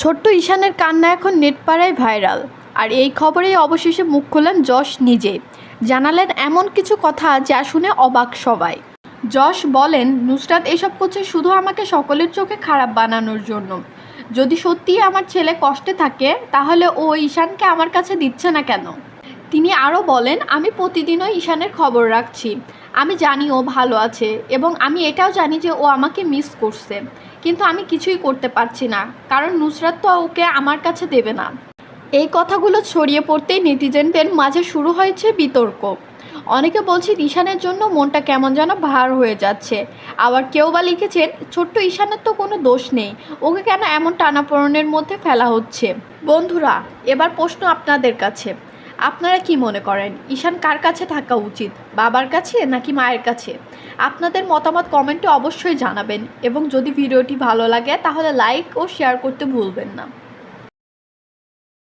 ছোট্ট ঈশানের কান্না এখন নেটপাড়ায় ভাইরাল। আর এই খবরেই অবশেষে মুখ খোলেন যশ নিজে। জানালেন এমন কিছু কথা যা শুনে অবাক সবাই। যশ বলেন, নুসরাত, এসব করছে শুধু আমাকে সকলের চোখে খারাপ বানানোর জন্য। যদি সত্যিই আমার ছেলে কষ্টে থাকে, তাহলে ও ঈশানকে আমার কাছে দিচ্ছে না কেন? তিনি আরও বলেন, আমি প্রতিদিনই ঈশানের খবর রাখছি। আমি জানি ও ভালো আছে এবং আমি এটাও জানি যে ও আমাকে মিস করছে। কিন্তু আমি কিছুই করতে পারছি না, কারণ নুসরাত তো ওকে আমার কাছে দেবে না। এই কথাগুলো ছড়িয়ে পড়তেই নেটিজেনদের মাঝে শুরু হয়েছে বিতর্ক। অনেকে বলছে ঈশানের জন্য মনটা কেমন যেন ভার হয়ে যাচ্ছে। আবার কেউ বা লিখেছেন, ছোট্ট ঈশানের তো কোনো দোষ নেই, ওকে কেন এমন টানাপোড়নের মধ্যে ফেলা হচ্ছে? বন্ধুরা, এবার প্রশ্ন আপনাদের কাছে। আপনারা কি মনে করেন, ঈশান কার কাছে থাকা উচিত, বাবার কাছে নাকি মায়ের কাছে? আপনাদের মতামত কমেন্টে অবশ্যই জানাবেন এবং যদি ভিডিওটি ভালো লাগে তাহলে লাইক ও শেয়ার করতে ভুলবেন না।